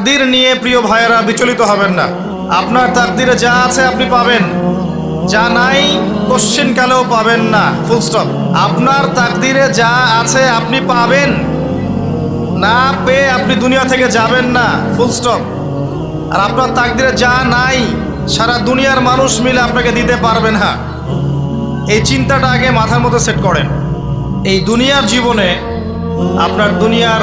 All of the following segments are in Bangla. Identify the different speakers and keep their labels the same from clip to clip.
Speaker 1: তাকদির নিয়ে প্রিয় ভাইয়েরা বিচলিত হবেন না। আপনার তাকদিরে যা আছে আপনি পাবেন। যা নাই, কোশ্চিন কালেও পাবেন না। ফুল স্টপ আপনার তাকদিরে যা আছে আপনি পাবেন। না পেয়ে আপনি দুনিয়া থেকে যাবেন না। ফুল স্টপ আর আপনার তাকদিরে যা নাই, সারা দুনিয়ার মানুষ মিলে আপনাকে দিতে পারবেন না। এই চিন্তাটা আগে মাথার মধ্যে সেট করেন। এই দুনিয়ার জীবনে আপনার দুনিয়ার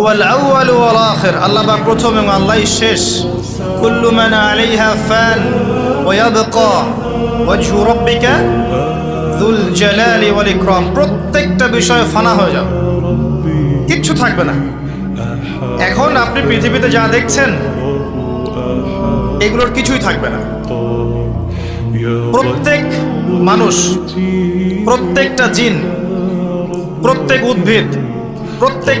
Speaker 1: হুয়াল আউয়ালু ওয়াল আখির। আল্লাহ পাক প্রথম এবং আল্লাহই শেষ। কুল্লু মান আলাইহা ফান ওয়া ইয়াবকা ওয়াজহু রাব্বিকা যুল জালালি ওয়াল ইকরাম। প্রত্যেকটা বিষয় ফানা হয়ে যাবে কিচ্ছু থাকবে না। এখন আপনি পৃথিবীতে যা দেখছেন, এগুলোর কিছুই থাকবে না। প্রত্যেক মানুষ, প্রত্যেকটা জিন, প্রত্যেক উদ্ভিদ, প্রত্যেক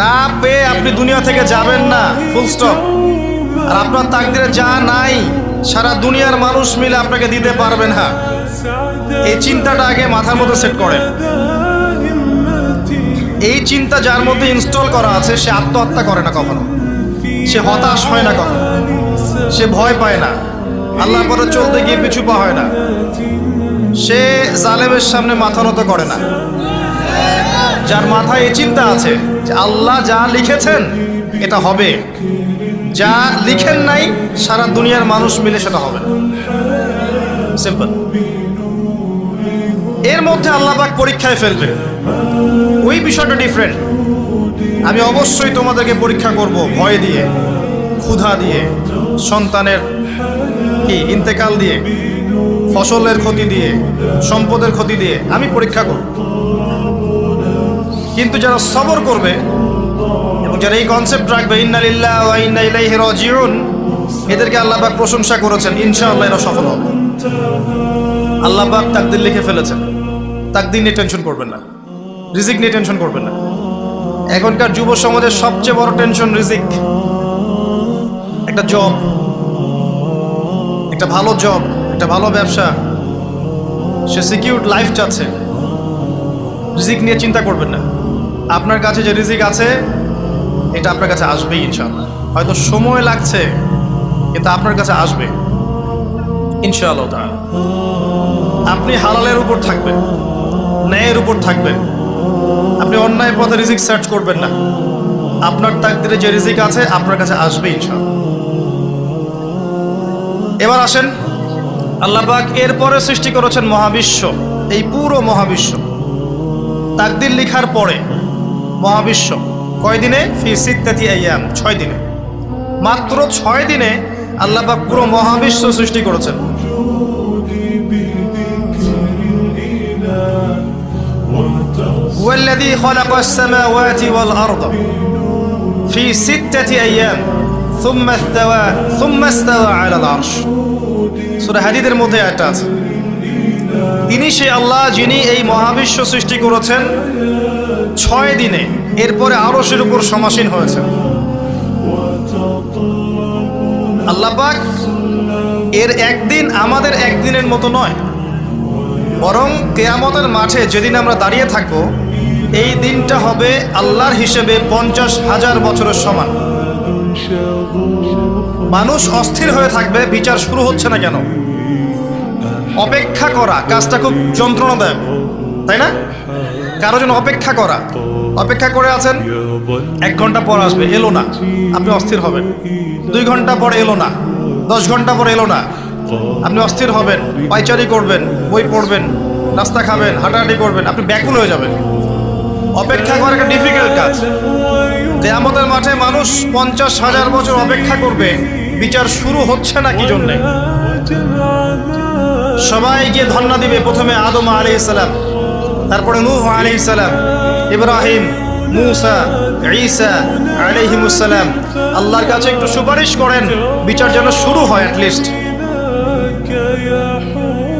Speaker 1: না পেয়ে আপনি দুনিয়া থেকে যাবেন না ফুল স্টপ আর আপনার তাকদিরে যা নাই, সারা দুনিয়ার মানুষ মিলে আপনাকে দিতে পারবেন না। এই চিন্তাটা আগে মাথার মধ্যে সেট করেন। এই চিন্তা যার মধ্যে ইনস্টল করা আছে, সে আত্মহত্যা করে না কখনো। সে হতাশ হয় না কখনো। সে ভয় পায় না। আল্লাহ পরে চলতে গিয়ে পিছু পা হয় না। সে জালেমের সামনে মাথা নত করে না। যার মাথায় এই চিন্তা আছে যে আল্লাহ যা লিখেছেন, এটা হবে। যা লিখেন নাই, সারা দুনিয়ার মানুষ মিলে সেটা হবে সিম্পল এর মধ্যে আল্লাহ পাক পরীক্ষায় ফেলবে ওই বিষয়টা ডিফারেন্ট আমি অবশ্যই তোমাদেরকে পরীক্ষা করব ভয় দিয়ে, ক্ষুধা দিয়ে, সন্তানের কি, ইন্তেকাল দিয়ে, ফসলের ক্ষতি দিয়ে, সম্পদের ক্ষতি দিয়ে। আমি পরীক্ষা করব। কিন্তু যারা সবর করবে এবং যারা এই কনসেপ্ট রাখবে, ইন্নালিল্লাহ ইন্না ইলাইহি এদেরকে আল্লাহ পাক প্রশংসা করেছেন, ইনশাআল্লাহ এরা সফল হবে। আল্লাহ পাক তাকদির লিখে ফেলেছেন। তাকদির নিয়ে টেনশন করবেন না। রিজিক নিয়ে টেনশন করবেন না। এখনকার যুব সমাজের সবচেয়ে বড় টেনশন রিজিক। একটা জব একটা ভালো জব একটা ভালো ব্যবসা। সে সিকিউর লাইফ চাচ্ছে। রিজিক নিয়ে চিন্তা করবেন না। আপনার কাছে যে রিজিক আছে, এটা আপনার কাছে আসবেই ইনশাআল্লাহ। হয়তো সময় লাগছে কিন্তু আপনার কাছে আসবে। ইনশাআল্লাহ আপনি হালালের উপর থাকবেন, ন্যায়ের উপর থাকবেন। আপনি অন্যায় পথে রিজিক সার্চ করবেন না। আপনার তাকদিরে যে রিজিক আছে, আপনার কাছে আসবে ইনশাআল্লাহ। এবার আসেন, আল্লাহ পাক এরপরে সৃষ্টি করেছেন মহাবিশ্ব, এই পুরো মহাবিশ্ব। তাকদির লিখার পরে মহাবিশ্ব কয় দিনে ফি সিত্তাতি আইয়াম ছয় দিনে মাত্র ছয় দিনে আল্লাহ পাক পুরো মহাবিশ্ব সৃষ্টি করেছেন هو الذي خلق السماوات والأرض في ستة أيام ثم استوى ثم استوى على العرش সূরা হাদিদের মধ্যে একটা আছে তিনি সেই আল্লাহ যিনি এই মহাবিশ্ব সৃষ্টি করেছেন ছয় দিনে এরপরে আরশের উপর সমাসীন হয়েছে। আল্লাপাক এর একদিন আমাদের একদিনের মতো নয়, বরং কেয়ামতের মাঠে যেদিন আমরা দাঁড়িয়ে থাকব, এই দিনটা হবে আল্লাহর হিসেবে পঞ্চাশ হাজার বছরের সমান। মানুষ অস্থির হয়ে থাকবে, বিচার শুরু হচ্ছে না কেন? অপেক্ষা করা, কাজটা খুব যন্ত্রণাদায়ক, তাই না? কারও জন্য অপেক্ষা করা। অপেক্ষা করে আছেন, এক ঘণ্টা পর আসবে, এলো না। আপনি অস্থির হবেন। দুই ঘণ্টা পর এলো না। দশ ঘণ্টা পর এলো না। আপনি অস্থির হবেন, পাইচারি করবেন, বই পড়বেন, নাস্তা খাবেন, হাঁটাহাঁটি করবেন, আপনি ব্যাকুল হয়ে যাবেন। অপেক্ষা করা একটা ডিফিকাল্ট কাজ। যে আমাদের মাঠে মানুষ পঞ্চাশ হাজার বছর অপেক্ষা করবে। বিচার শুরু হচ্ছে না কি জন্যে? সবাই গিয়ে ধন্না দিবে প্রথমে আদম আলি ইসালাম তারপরে নূহ আলি ইসালাম ইব্রাহিম, মুসা, ঈসা আলাইহিমুসালাম আল্লাহর কাছে একটু সুপারিশ করেন, বিচার যেন শুরু হয় অ্যাটলিস্ট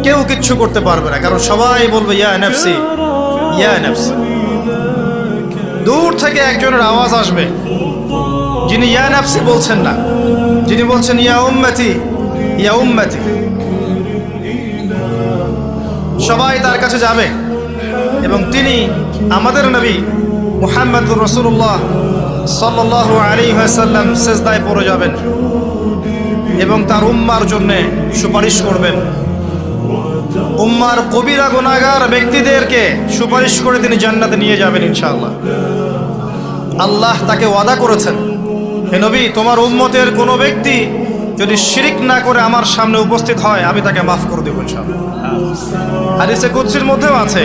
Speaker 1: কেউ কিচ্ছু করতে পারবে না, কারণ সবাই বলবে, ইয়া নেফসি ইয়া নেফসি। দূর থেকে একজনের আওয়াজ আসবে, যিনি ইয়া বলছেন না। যিনি বলছেন, ইয়া উম্মতি ইয়া উম্মতি। সবাই তার কাছে যাবে। এবং তিনি আমাদের নবী মুহাম্মদুর রসুল্লাহ সাল্লাহ আলী সাল্লাম সেজদায় পড়ে যাবেন এবং তার উম্মার জন্যে সুপারিশ করবেন। উম্মার কবিরা গুনাগার ব্যক্তিদেরকে সুপারিশ করে তিনি জান্নাতে নিয়ে যাবেন ইনশাআল্লাহ। আল্লাহ তাকে ওয়াদা করেছেন, হে নবী, তোমার উম্মতের কোনো ব্যক্তি যদি শিরিক না করে আমার সামনে উপস্থিত হয়, আমি তাকে মাফ করে দেবো ইনশাআল্লাহ। হাদিসে কুৎসির মধ্যেও আছে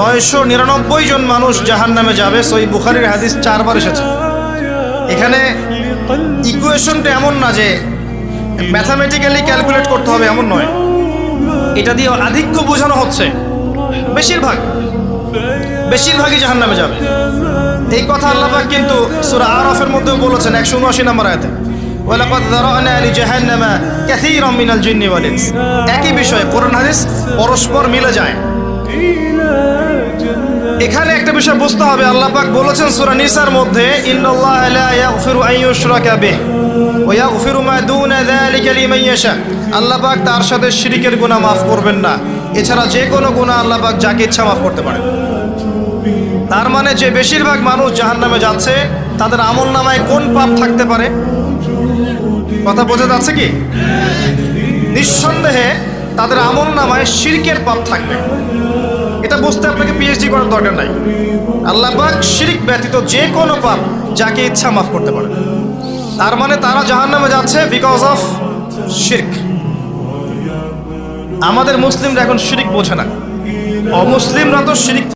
Speaker 1: নয়শো নিরানব্বই জন মানুষ জাহান নামে যাবে। সই বুখারির হাদিস চারবার এসেছে। এখানে ইকুয়েশনটা এমন না যে ম্যাথামেটিক্যালি ক্যালকুলেট করতে হবে, এমন নয়। এটা দিয়ে আধিক্য বোঝানো হচ্ছে। বেশিরভাগ। বেশিরভাগই জাহান নামে যাবে। এই কথা আল্লাপাক কিন্তু সুরা আরফের মধ্যেও বলেছেন, একশো উনআশি নম্বর আয়াতে। একই বিষয়ে কোরআন হাদিস পরস্পর মিলে যায়। এখানে একটা বিষয় বুঝতে হবে, আল্লাহ পাক বলেছেন সূরা নিসার মধ্যে, ইন্নাল্লাহ লা ইয়াগফিরু আন ইউশরাকা বিহি ওয়া ইয়াগফিরু মা দুনা যালিকা লিমান ইয়াশা আল্লাহ পাক তার সাথে শিরিকের গুনাহ মাফ করবেন না। এছাড়া যে কোনো গুনাহ আল্লাহ পাক যাকে ইচ্ছা মাফ করতে পারেন। তার মানে যে বেশিরভাগ মানুষ জাহান্নামে যাচ্ছে, তাদের আমল নামায় কোন পাপ থাকতে পারে? কথা বোঝা যাচ্ছে কি? নিঃসন্দেহে তাদের আমল নামায় শিরকের পাপ থাকবে। এটা বুঝতে আপনাকে পিএইচডি করার দরকার নাই। আল্লাহ পাক শিরিক ব্যতীত যে কোনো পাপ যাকে ইচ্ছা মাফ করতে পারে তার মানে তারা জাহান নামে যাচ্ছে বিকজ অফ শিরক আমাদের মুসলিমরা এখন শিরিক বোঝে না। অমুসলিমরা তো শিরিক